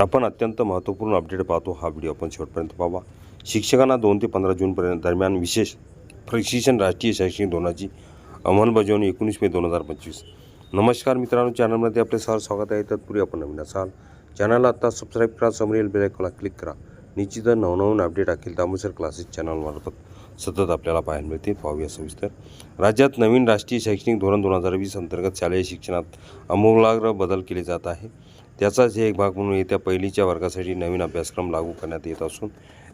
आपण अत्यंत महत्त्वपूर्ण अपडेट पाहतो हा व्हिडिओ. आपण शेवटपर्यंत पाहावा. शिक्षकांना दोन ते पंधरा जूनपर्यंत दरम्यान विशेष प्रशिक्षण राष्ट्रीय शैक्षणिक धोरणाची अंमलबजावणी एकोणीस मे दोन हजार पंचवीस. नमस्कार मित्रांनो चॅनलमध्ये आपले सर स्वागत आहे. तत्पूर्वी आपण नवीन असाल चॅनलला आता सबस्क्राईब करा समोरील बेलायकॉला क्लिक करा. निश्चित नवनवीन अपडेट अखिल दामोसर क्लासेस चॅनलमार्फत सतत आपल्याला पाहायला मिळते पाहूया सविस्तर. राज्यात नवीन राष्ट्रीय शैक्षणिक धोरण दोन हजार वीस अंतर्गत शालेय शिक्षणात आमूलाग्र बदल केले जात आहे. त्याचाच एक भाग म्हणून येत्या पहिलीच्या वर्गासाठी नवीन अभ्यासक्रम लागू करण्यात येत असून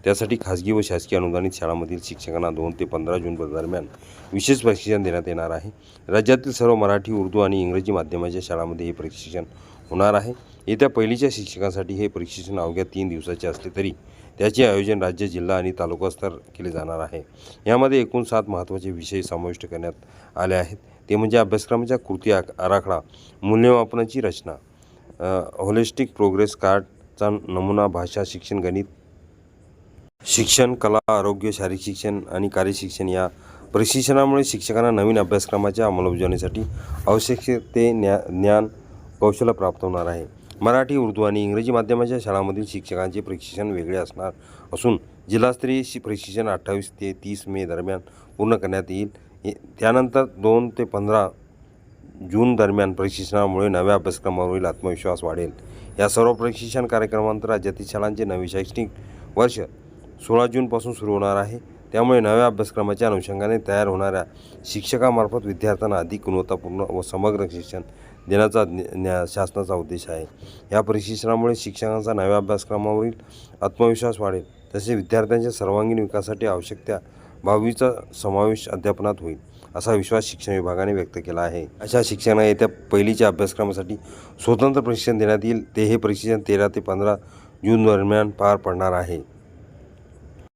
त्यासाठी खाजगी व शासकीय अनुदानित शाळांमधील शिक्षकांना दोन ते पंधरा जून दरम्यान विशेष प्रशिक्षण देण्यात येणार आहे. राज्यातील सर्व मराठी उर्दू आणि इंग्रजी माध्यमाच्या शाळांमध्ये हे प्रशिक्षण होणार आहे. येत्या पहिलीच्या शिक्षकांसाठी हे प्रशिक्षण अवघ्या तीन दिवसाचे असले तरी त्याचे आयोजन राज्य जिल्हा आणि तालुकास्तर केले जाणार आहे. यामध्ये एकूण सात महत्त्वाचे विषय समाविष्ट करण्यात आले आहेत. ते म्हणजे अभ्यासक्रमाच्या कृती आराखडा मूल्यमापनाची रचना होलिस्टिक प्रोग्रेस कार्डचा नमुना भाषा शिक्षण गणित शिक्षण कला आरोग्य शारीरिक शिक्षण आणि कार्यशिक्षण या प्रशिक्षणामुळे शिक्षकांना नवीन अभ्यासक्रमाच्या अंमलबजावणीसाठी आवश्यक ते ज्ञा ज्ञान कौशल्य प्राप्त होणार आहे. मराठी उर्दू आणि इंग्रजी माध्यमाच्या शाळांमधील शिक्षकांचे प्रशिक्षण वेगळे असणार असून जिल्हास्तरीय शि प्रशिक्षण अठ्ठावीस ते तीस मे दरम्यान पूर्ण करण्यात येईल. त्यानंतर दोन ते पंधरा जून दरम्यान प्रशिक्षणामुळे नव्या अभ्यासक्रमावरील आत्मविश्वास वाढेल. या सर्व प्रशिक्षण कार्यक्रमांतर राज्यातील शाळांचे नवे शैक्षणिक वर्ष सोळा जूनपासून सुरू होणार आहे. त्यामुळे नव्या अभ्यासक्रमाच्या अनुषंगाने तयार होणाऱ्या शिक्षकामार्फत विद्यार्थ्यांना अधिक गुणवत्तापूर्ण व समग्र शिक्षण देण्याचा ज्ञा- शासनाचा उद्देश आहे. या प्रशिक्षणामुळे शिक्षकांचा नव्या अभ्यासक्रमावरील आत्मविश्वास वाढेल. तसेच विद्यार्थ्यांच्या सर्वांगीण विकासासाठी आवश्यक त्या बावीचा समावेश अध्यापनात होईल असा विश्वास शिक्षण विभागाने व्यक्त केला आहे. अशा शिक्षकांना येत्या पहिलीच्या अभ्यासक्रमासाठी स्वतंत्र प्रशिक्षण देण्यात येईल. ते हे प्रशिक्षण तेरा ते पंधरा जून दरम्यान पार पडणार आहे.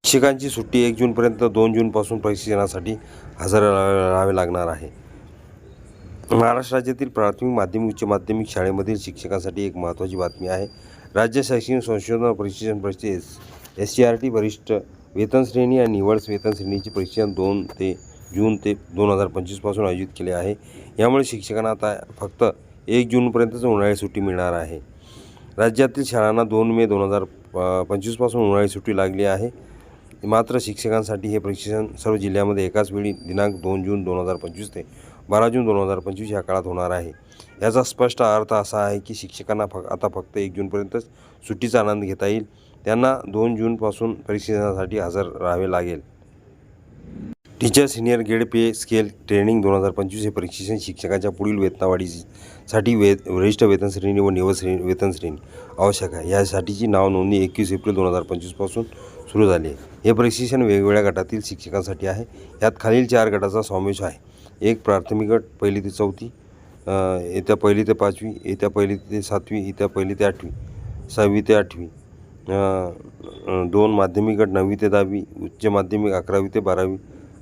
शिक्षकांची सुट्टी एक जूनपर्यंत दोन जूनपासून प्रशिक्षणासाठी हजर राहावे लागणार आहे. महाराष्ट्र राज्यातील प्राथमिक माध्यमिक उच्च माध्यमिक शाळेमधील शिक्षकांसाठी एक महत्त्वाची बातमी आहे. राज्य शैक्षणिक संशोधन प्रशिक्षण परिषद S S C R T वरिष्ठ वेतन श्रेणी आणि निवड वेतन श्रेणीचे प्रशिक्षण दोन ते जून ते दोन हजार पंचवीसपासून आयोजित केले आहे. यामुळे शिक्षकांना आता फक्त एक जूनपर्यंतच उन्हाळी सुट्टी मिळणार आहे. राज्यातील शाळांना दोन मे दोन हजार पंचवीसपासून उन्हाळी सुट्टी लागली आहे. मात्र शिक्षकांसाठी हे प्रशिक्षण सर्व जिल्ह्यामध्ये एकाच वेळी दिनांक दोन जून दोन हजार पंचवीस ते बारा जून दोन हजार पंचवीस या काळात होणार आहे. याचा स्पष्ट अर्थ असा आहे की शिक्षकांना फक आता फक्त एक जूनपर्यंतच सुट्टीचा आनंद घेता येईल. त्यांना दोन जूनपासून प्रशिक्षणासाठी हजर राहावे लागेल. Teacher senior grade pay scale training दोन हजार पंचवीस हे प्रशिक्षण शिक्षकाच्या पुढील वेतनावाढीसाठी वे वरिष्ठ वेतन श्रेणी व निवड श्रेणी वेतन श्रेणी आवश्यक आहे. यासाठीची नाव नोंदणी एकवीस एप्रिल दोन हजार पंचवीसपासून सुरू झाली आहे. हे प्रशिक्षण वेगवेगळ्या गटातील शिक्षकांसाठी आहे. यात खालील चार गटाचा समावेश आहे. एक प्राथमिक गट पहिली ते चौथी येत्या पहिली ते पाचवी येत्या पहिली ते सातवी येत्या पहिली ते आठवी सहावी ते आठवी दोन माध्यमिक गट नववी ते दहावी उच्च माध्यमिक अकरावी ते बारावी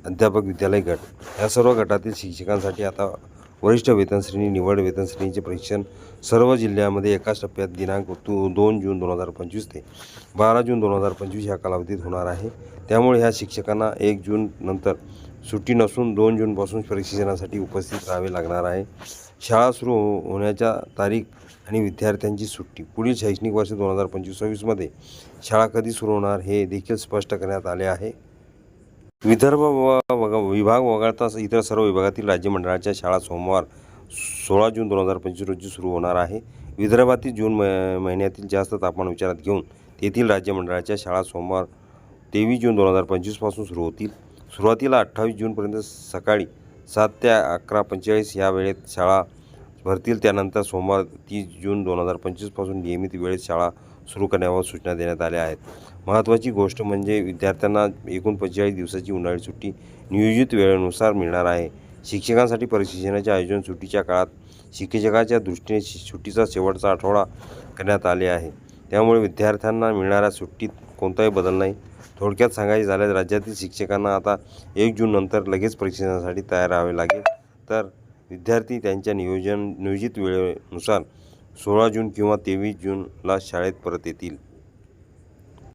अध्यापक विद्यालय गट. या सर्व गटातील शिक्षकांसाठी आता वरिष्ठ वेतनश्रेणी निवड वेतनश्रेणीचे परीक्षण सर्व जिल्ह्यामध्ये एकाच टप्प्यात दिनांक दो दोन जून दोन हजार पंचवीस ते बारा जून दोन हजार पंचवीस ह्या कालावधीत होणार आहे. त्यामुळे ह्या शिक्षकांना एक जून नंतर सुट्टी नसून दोन जूनपासून प्रशिक्षणासाठी उपस्थित राहावे लागणार आहे. शाळा सुरू हो होण्याच्या तारीख आणि विद्यार्थ्यांची सुट्टी. पुढील शैक्षणिक वर्ष दोन हजार पंचवीस सव्वीसमध्ये शाळा कधी सुरू होणार हे देखील स्पष्ट करण्यात आले आहे. विदर्भ व वग विभाग वगळता इतर सर्व विभागातील राज्यमंडळाच्या शाळा सोमवार सोळा जून दोन हजार पंचवीस रोजी सुरू होणार आहे. विदर्भातील जून महिन्यातील जास्त तापमान विचारात घेऊन तेथील राज्यमंडळाच्या शाळा सोमवार तेवीस जून दोन हजार पंचवीसपासून सुरू होतील. सुरुवातीला अठ्ठावीस जूनपर्यंत सकाळी सात ते अकरा पंचेचाळीस या वेळेत शाळा भरतील. त्यानंतर सोमवार तीस जून दोन हजार पंचवीसपासून नियमित वेळेत शाळा सुरू करण्यावर सूचना देण्यात आल्या आहेत. महत्त्वाची गोष्ट म्हणजे विद्यार्थ्यांना एकूण पंचेचाळीस दिवसाची उन्हाळी सुट्टी नियोजित वेळेनुसार मिळणार आहे. शिक्षकांसाठी प्रशिक्षणाचे आयोजन सुट्टीच्या काळात शिक्षकाच्या दृष्टीने सुट्टीचा शेवटचा आठवडा करण्यात आले आहे. त्यामुळे विद्यार्थ्यांना मिळणाऱ्या सुट्टीत कोणताही बदल नाही. थोडक्यात सांगायचे झाल्यास राज्यातील शिक्षकांना आता एक जूननंतर लगेच प्रशिक्षणासाठी तयार राहावे लागेल. तर विद्यार्थी त्यांच्या नियोजन नियोजित वेळेनुसार सोळा जून किंवा तेवीस जूनला शाळेत परत येतील.